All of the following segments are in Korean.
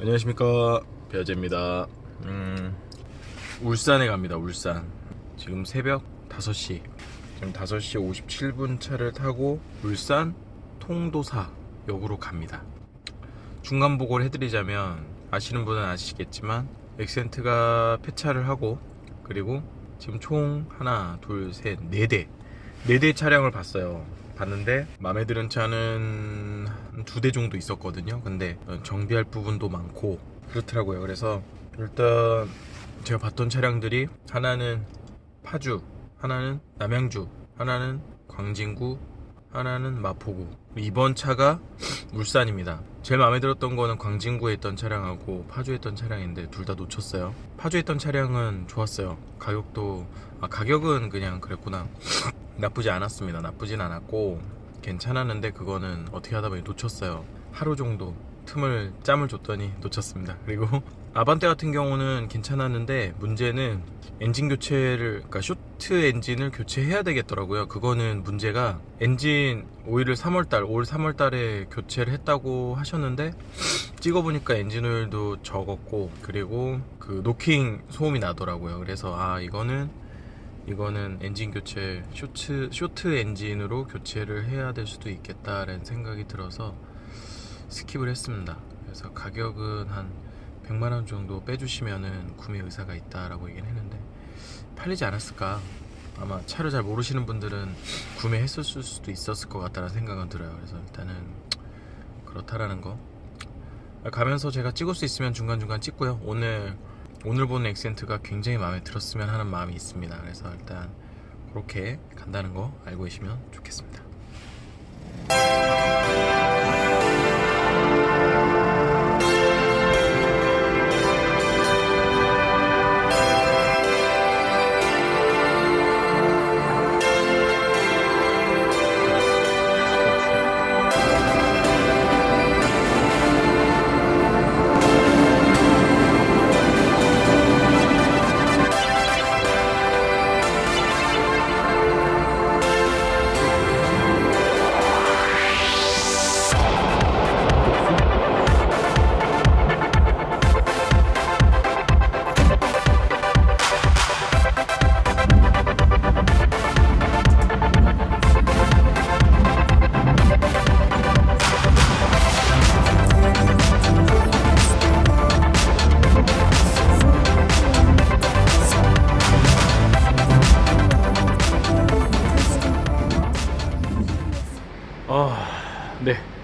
안녕하십니까. 배아재입니다. 음, 울산에 갑니다 울산. 지금 새벽 5시. 지금 5시 57분 차를 타고 울산 통도사 역으로 갑니다. 중간 보고를 해드리자면 아시는 분은 아시겠지만 엑센트가 폐차를 하고 그리고 지금 총 하나 둘셋네대. 네 대 차량을 봤어요. 봤는데 마음에 드는 차는 두 대 정도 있었거든요. 근데 정비할 부분도 많고 그렇더라고요. 그래서 일단 제가 봤던 차량들이 하나는 파주 하나는 남양주 하나는 광진구 하나는 마포구. 이번 차가 울산입니다. 제일 마음에 들었던 거는 광진구에 있던 차량하고 파주에 있던 차량인데 둘 다 놓쳤어요. 파주에 있던 차량은 좋았어요. 가격도 아 가격은 그냥 그랬구나. 나쁘지 않았습니다. 나쁘진 않았고 괜찮았는데 그거는 어떻게 하다 보니 놓쳤어요. 하루 정도 틈을 짬을 줬더니 놓쳤습니다. 그리고 아반떼 같은 경우는 괜찮았는데 문제는 엔진 교체를 그러니까 쇼트 엔진을 교체해야 되겠더라고요. 그거는 문제가 엔진 오일을 3월달 올 3월달에 교체를 했다고 하셨는데 찍어보니까 엔진 오일도 적었고 그리고 그 노킹 소음이 나더라고요. 그래서 아 이거는 이거는 엔진 교체 쇼트 쇼트 엔진으로 교체를 해야 될 수도 있겠다라는 생각이 들어서 스킵을 했습니다. 그래서 가격은 한 100만 원 정도 빼주시면은 구매 의사가 있다라고 얘기는 했는데 팔리지 않았을까? 아마 차를 잘 모르시는 분들은 구매했을 수도 있었을 것 같다는 생각은 들어요. 그래서 일단은 그렇다라는 거. 가면서 제가 찍을 수 있으면 중간중간 찍고요. 오늘 오늘 본 액센트가 굉장히 마음에 들었으면 하는 마음이 있습니다. 그래서 일단 그렇게 간다는 거 알고 계시면 좋겠습니다.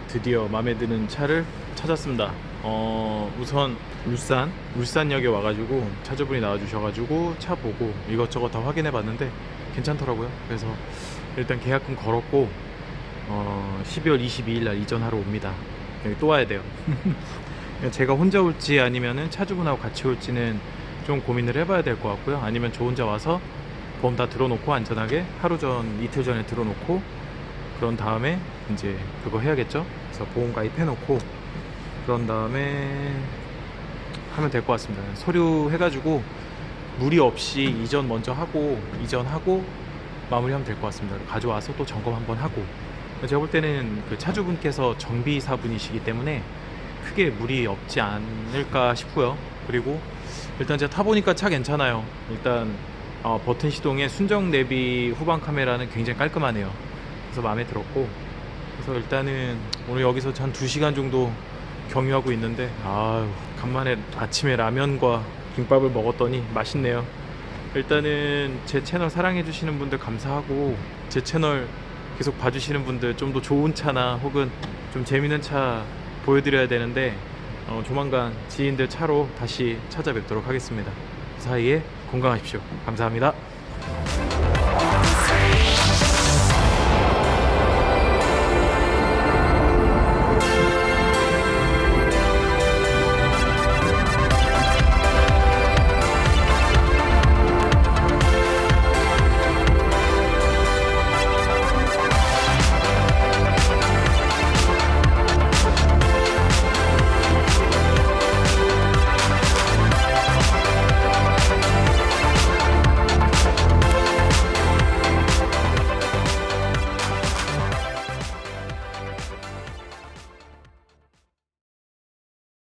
드디어 마음에 드는 차를 찾았습니다. 어, 우선 울산, 울산역에 와가지고 차주분이 나와주셔가지고 차 보고 이것저것 다 확인해 봤는데 괜찮더라고요. 그래서 일단 계약금 걸었고, 어, 12월 22일 날 이전하러 옵니다. 여기 또 와야 돼요. 제가 혼자 올지 아니면은 차주분하고 같이 올지는 좀 고민을 해봐야 될 것 같고요. 아니면 저 혼자 와서 보험 다 들어놓고 안전하게 하루 전, 이틀 전에 들어놓고 그런 다음에 이제 그거 해야겠죠. 그래서 보험 가입해놓고 그런 다음에 하면 될 것 같습니다. 서류 해가지고 무리 없이 이전 먼저 하고 이전하고 마무리하면 될 것 같습니다. 가져와서 또 점검 한번 하고 제가 볼 때는 그 차주분께서 정비사분이시기 때문에 크게 무리 없지 않을까 싶고요. 그리고 일단 제가 타보니까 차 괜찮아요. 일단 어, 버튼 시동에 순정 내비 후방 카메라는 굉장히 깔끔하네요. 그래서 마음에 들었고 그래서 일단은 오늘 여기서 한 2시간 정도 경유하고 있는데 아유 간만에 아침에 라면과 김밥을 먹었더니 맛있네요. 일단은 제 채널 사랑해 주시는 분들 감사하고 제 채널 계속 봐주시는 분들 좀 더 좋은 차나 혹은 좀 재밌는 차 보여드려야 되는데 어, 조만간 지인들 차로 다시 찾아뵙도록 하겠습니다. 그 사이에 건강하십시오. 감사합니다